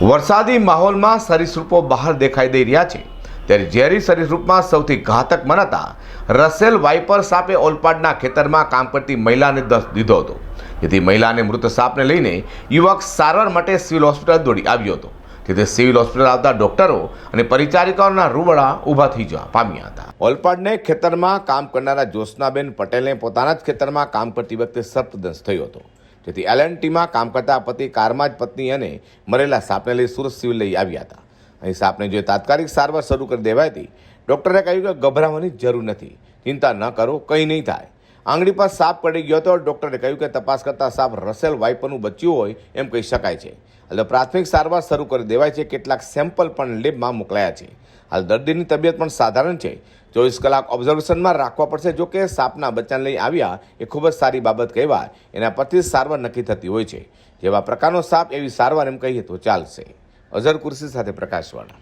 વરસાદી માહોલમાં સરીસૃપો બહાર દેખાઈ દઈ રહ્યા છે. ત્યારે ઝેરી સરીસૃપમાં સૌથી ઘાતક મનાતા રસેલ વાઇપર સાપે ઓલપાડના ખેતરમાં કામ કરતી મહિલાને દસ દીધો હતો. જેથી મહિલાને મૃત સાપને લઈને યુવક સારવાર માટે સિવિલ હોસ્પિટલ દોડી આવ્યો હતો. જેથી સિવિલ હોસ્પિટલ આવતા ડોક્ટરો અને પરિચારિકાઓના રૂબડા ઊભા થઈ જવા પામ્યા હતા. ઓલપાડને ખેતરમાં કામ કરનારા જ્યોત્સનાબેન પટેલને પોતાના જ ખેતરમાં કામ કરતી વખતે સર્પદંશ થયો હતો. જેથી એલ ટીમાં કામ કરતા પતિ કારમાં જ પત્ની અને મરેલા સાપને લઈ સુરત સિવિલ લઈ આવ્યા હતા. અહીં સાપને જોઈ તાત્કાલિક સારવાર શરૂ કરી દેવાઈ હતી, ડોક્ટરે કહ્યું કે ગભરાવાની જરૂર નથી. ચિંતા ન કરો, કંઈ નહીં થાય. આંગળી પર સાપ પડી ગયો હતો. ડૉક્ટરે કહ્યું કે તપાસ કરતાં સાપ રસેલ વાઇપરનું બચ્યું હોય એમ કહી શકાય છે. એટલે પ્રાથમિક સારવાર શરૂ કરી દેવાય છે. કેટલાક સેમ્પલ પણ લેબમાં મોકલાયા છે. હાલ દર્દીની તબિયત પણ સાધારણ છે. ચોવીસ કલાક ઓબ્ઝર્વેશનમાં રાખવા પડશે. જો કે સાપના બચ્ચાને લઈ આવ્યા એ ખૂબ જ સારી બાબત કહેવાય. એના પરથી સારવાર નક્કી થતી હોય છે. જેવા પ્રકારનો સાપ એવી સારવાર એમ કહીએ તો ચાલશે. અઝર કુર્સી સાથે પ્રકાશવાળા.